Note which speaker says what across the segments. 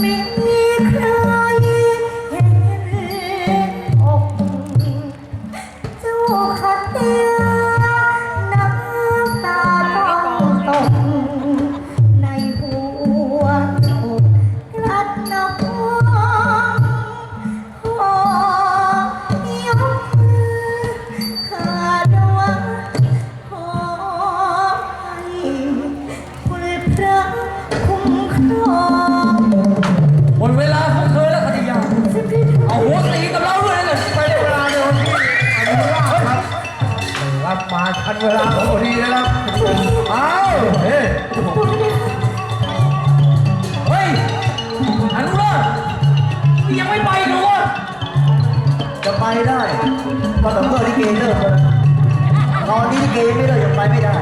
Speaker 1: ไม่มีใคร
Speaker 2: ทันเวลาของพอดีนะครับอ้าวเฮ้ย
Speaker 3: เฮ้ยอนุราชนี่ยังไม่ไปอีกเหรอวะ
Speaker 4: จะไปได้ก็ต่อเมื่อลิเกเลิกแล้วตอนนี้ลิเกไม่เลิกยังไปไม่ได้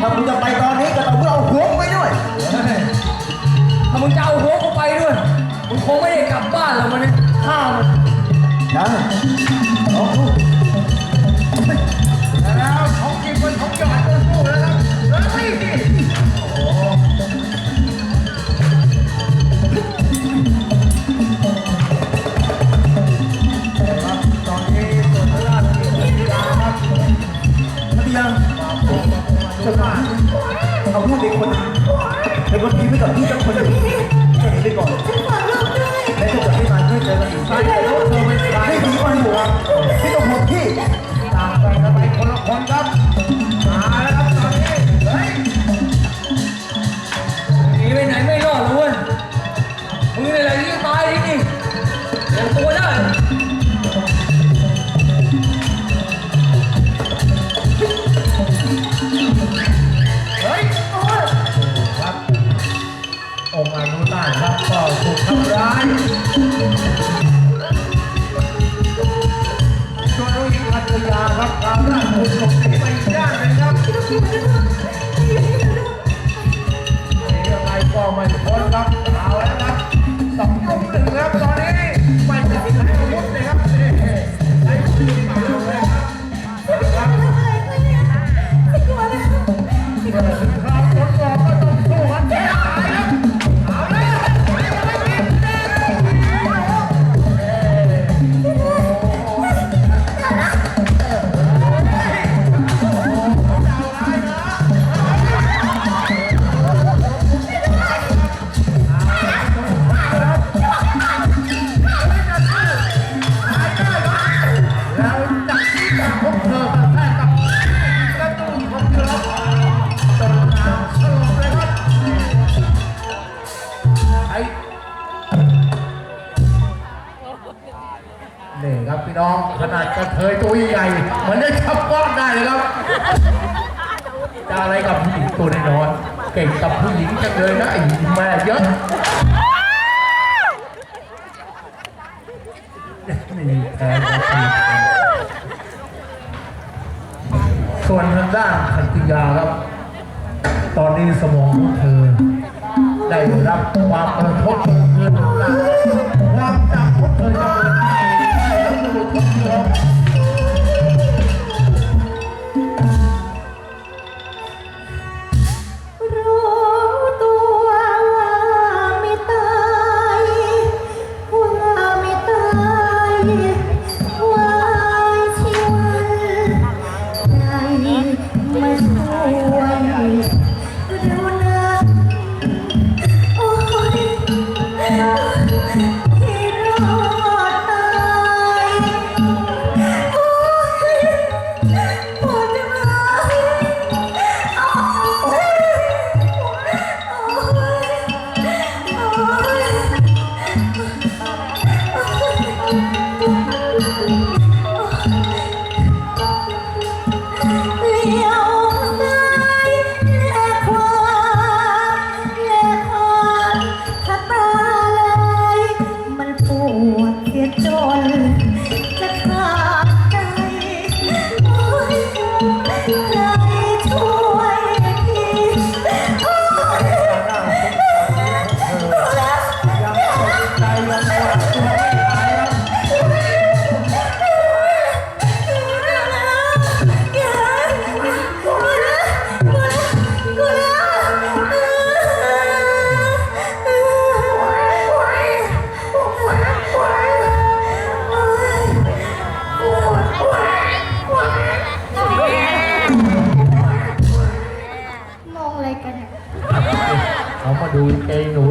Speaker 4: ถ้ามึงจะไปตอนนี้ก็ต้องเมื่อเอาหัวมึงไปด้วย
Speaker 3: ถ้ามึงจะเอาหัวกูไปด้วยมึงคงไม่ได้กลับบ้านหรอกมันเนี่ยฆ่ามัน
Speaker 4: ได้ลองดู
Speaker 2: แล้ว ของจริงเป็นของหยอดตัวสู้แล้วครับเฮ้ยครับตอนนี้ส่วนพระราชกิจกีฬาครับ
Speaker 4: พัทยาเจ้าหน้าเอาลูกเด็กคนนึงเป็นคนดีไปกับพี่จ้าคนหนึ่งแค่นี้ไปก่อน
Speaker 1: ฉันฝากลูกด้วย
Speaker 4: แล้วกิดไม่มาช่วยเจกันอีก
Speaker 2: ใส่เขาเธอเป็นใคร
Speaker 4: ให้ดีว่าอยู่ครับพี่ต้องห่วงพี่
Speaker 2: ต่างกันกันไปคนละคนครับ
Speaker 3: ทำ
Speaker 2: ร้ายส่วนผู้หญิงพัทยาครับพาราชบุตรหลบหนีไปอีกด้านหนึงครับหนียังไงก็ไม่พ้นครับเอ พี่น้องขนาดกระเทยตัวใหญ่เหมือนได้ชับก้อนได้เลยครับจะอะไรกับผู้หญิงตัวน้อยเก่งกับผู้หญิงจังเลยนะไอ้แม่เยอะนี่แพ้ส่วนทางด้านขันติยาครับ ตอนนี้สมองของเธอ ได้รับความกระทบกระเทือนหนักความจำ เอา
Speaker 1: มาดูใจหนู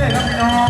Speaker 1: เลยครับพี่น้อ
Speaker 2: ง